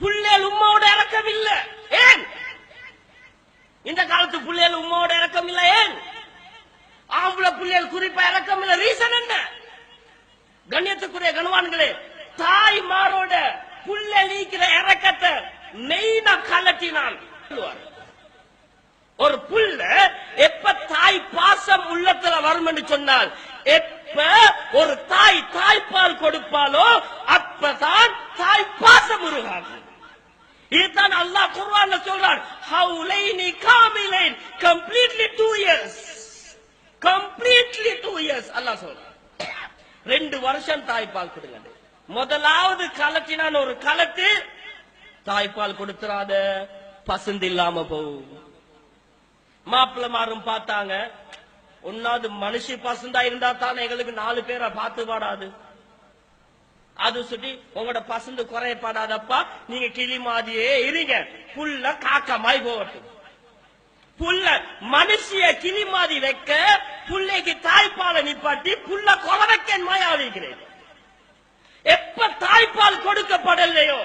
புள்ளேல் உம்மாவோட இறக்கம் இல்ல ஏன்? இந்த காலத்து புள்ளேல் உம்மாவோட இறக்கம் இல்ல ஏன்? ஆம்பளை புள்ளேல் குறிப்பா இறக்கம் இல்ல ரீசன் என்ன? கண்ணியத்துக்குரிய கணவான்களே தாய்மாரோட புள்ள நீக்கிற இறக்கத்தை மெயினா கலட்டினான். ஒரு புள்ள எப்ப தாய் பாசம் உள்ளத்துல வரும் என்று சொன்னால் எப்ப ஒரு தாய் தாய்ப்பால் கொடுப்பாலோ அப்பதான் தாய் பாசம் உருவாகும் இதுதான் அல்லாஹ் குர்ஆன்ல சொல்றான் ஹவுலைனி காமிலைன் completely two years. Completely two years Allah சொல்றான். ரெண்டு வருஷம் தாய்ப்பால் கொடுங்க. முதலாவது கலத்தினான் ஒரு கலத்து தாய்ப்பால் கொடுத்துறாத பசுந்து இல்லாம போகும். மாப்பிள்ள மாறும் பார்த்தாங்க ஒன்னாவது மனுஷி பசுந்தா இருந்தா தானே எங்களுக்கு நாலு பேரை பார்த்து பாடாது அது சொல்லி உங்களோட பசந்து குறையப்படாதப்பா நீங்க கிளி மாதிரியே இருங்க. புல்ல காக்கமாய் போகட்டும். புல்ல மனுஷிய கிளி மாதிரி வைக்க புள்ளைக்கு தாய்ப்பாலை நிப்பாட்டி புல்ல குறவைக்கன் மாய் ஆவிக்கிறேன். எப்ப தாய்ப்பால் கொடுக்கப்படலையோ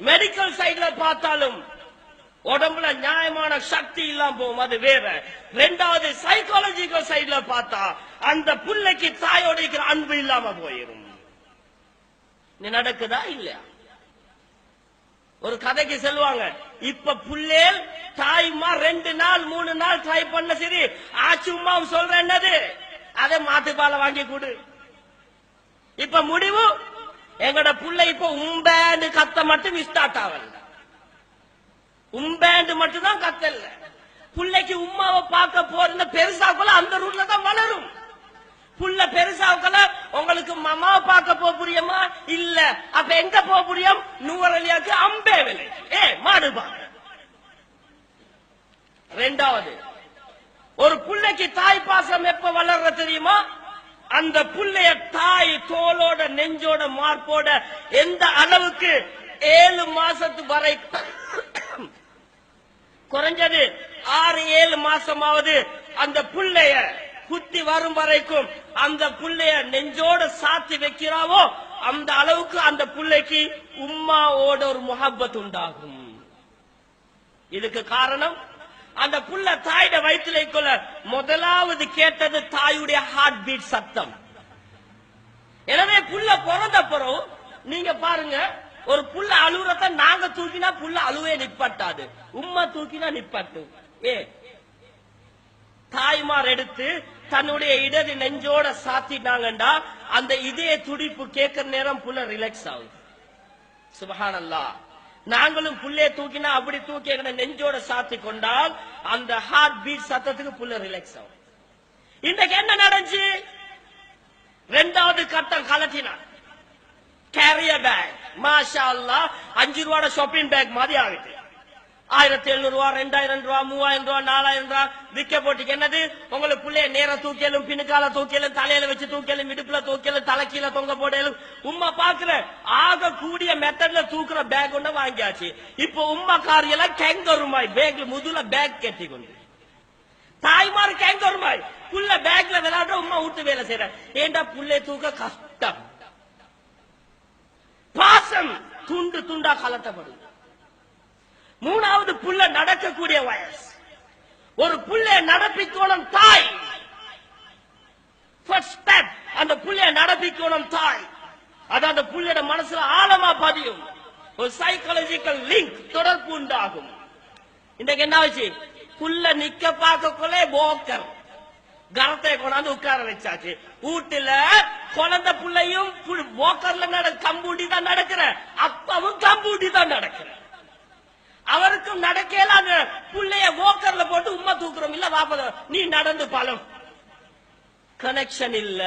மெடிக்கல் சைட்ல பார்த்தாலும் உடம்புல நியாயமான சக்தி இல்லாம போகும் அது வேற. ரெண்டாவது சைக்காலஜிக்கல் சைட்ல பார்த்தா அந்த புள்ளைக்கு தாயோட இருக்கிற அன்பு இல்லாம போயிரும். நடக்குதா இல்லையா? ஒரு கதைக்கு செல்வாங்க இப்ப புள்ளேல் தாய்மா ரெண்டு நாள் மூணு நாள் ட்ரை பண்ண சரி ஆச்சும்மா சொல்ற என்னது? அதை மாட்டுப்பாலை வாங்கி கொடு. இப்ப முடிவு எங்கட புள்ள இப்ப உம்பேண்டு கத்த மட்டும் ஸ்டார்ட் ஆகல. உம்பேண்டு மட்டும் தான் கத்தல. புள்ளைக்கு உம்மாவை பார்க்க போறது பெருசாக்குள்ள அந்த ரூட்ல தான் வளரும். புள்ள பெருசாக்கல உங்களுக்கு மமா பார்க்க போக புரியுமா? இல்ல. அப்ப எங்க போக புரியும்? நூவரலியாக்கு அம்பே விலை. ஏ மாடு பாரு. ரெண்டாவது ஒரு புள்ளைக்கு தாய் பாசம் எப்ப வளர்ற தெரியுமா? அந்த புள்ளைய தாய் தோலோட நெஞ்சோட மார்போட எந்த அளவுக்கு ஏழு மாசத்து வரை குறைஞ்சது? ஆறு ஏழு மாசமாவது அந்த புள்ளைய குத்தி வரும் வரைக்கும் அந்த புள்ளைய நெஞ்சோட சாத்தி வைக்கிறாவோ அந்த அளவுக்கு அந்த புள்ளைக்கு உம்மாவோட ஒரு முகப்பத் உண்டாகும். இதுக்கு காரணம் அந்த புள்ள தாயோட வயிற்றுல கொள்ள முதலாவது கேட்டது தாயுடைய ஹார்ட் பீட் சத்தம். எனவே புள்ள பிறந்த பிறகு நீங்க பாருங்க ஒரு புள்ள அழுகுறத நாங்க தூக்கினா புள்ள அழுவே நிப்பாட்டாது. உம்மா தூக்கினா நிப்பாட்டும். ஏ தாய்மார் எடுத்து தன்னுடைய இடது நெஞ்சோட சாத்திட்டாங்கண்டா அந்த இதய துடிப்பு கேட்கிற நேரம் புள்ள ரிலாக்ஸ் ஆகும். சுபஹானல்லாஹ் நாங்களும் புள்ளைய தூக்கினா அப்படி தூக்கி நெஞ்சோட சாத்தி கொண்டால் அந்த ஹார்ட் பீட் சத்தத்துக்கு புள்ள ரிலாக்ஸ் ஆகும். இன்றைக்கு என்ன நடந்துச்சு? ரெண்டாவது கட்டம் கலட்டினான். கேரியர் பேக் மாஷா அல்லா அஞ்சு ரூபாட ஷாப்பிங் பேக் மாதிரி ஆகுது ஆயிரத்தி எழுநூறு ரூபா ரெண்டாயிரம் ரூபா மூவாயிரம் ரூபா நாலாயிரம் ரூபா விக்க போட்டிக்கு என்னது? உங்களுக்கு புள்ளைய நேரம் தூக்கியலும் பின்னுக்கால தூக்கியலும் தலையில வச்சு தூக்கியலும் இடுப்புல தூக்கியலும் தலை கீழே தொங்க போடலும். உம்மா பாக்குற ஆக கூடிய மெத்தட்ல தூக்குற பேக் ஒண்ணு வாங்கியாச்சு. இப்போ உம்மா காரியெல்லாம் கேங்கருமாய் பேக்ல முதுல பேக் கட்டி கொண்டு தாய்மார் கேங்கருமாய் புள்ள பேக்ல விளையாடுற உம்மா விட்டு வேலை செய்யற ஏண்டா புள்ளை தூக்க கஷ்டம்? பாசம் துண்டு துண்டா கலட்டப்படுது. மூணாவது புள்ள நடக்கக்கூடிய வயசு. ஒரு புள்ளைய நடப்பிக்கோணும் தாய். அந்த புள்ளைய நடப்பிக்கோணும் தாய். அது அந்த புள்ளையோட மனசுல ஆழமா பதியும். ஒரு சைக்காலஜிக்கல் லிங்க் தொடர்பு உண்டாகும். இன்றைக்கு என்ன ஆச்சு? புள்ள நிக்க பார்க்கக்குள்ளே போக்கர் கரத்தை கொண்டாந்து உட்கார வச்சாச்சு. வீட்டுல குழந்தை புள்ளையும் போக்கர்ல நட கம்பூட்டி தான் நடக்கிற. அப்பாவும் கம்பூட்டி தான் நடக்கிற. அவருக்கும் நடக்கல அந்த புள்ளைய ஓக்கர்ல போட்டு உம்மா தூக்குறோம். இல்ல வாப்பத நீ நடந்து பலம் கனெக்ஷன் இல்ல.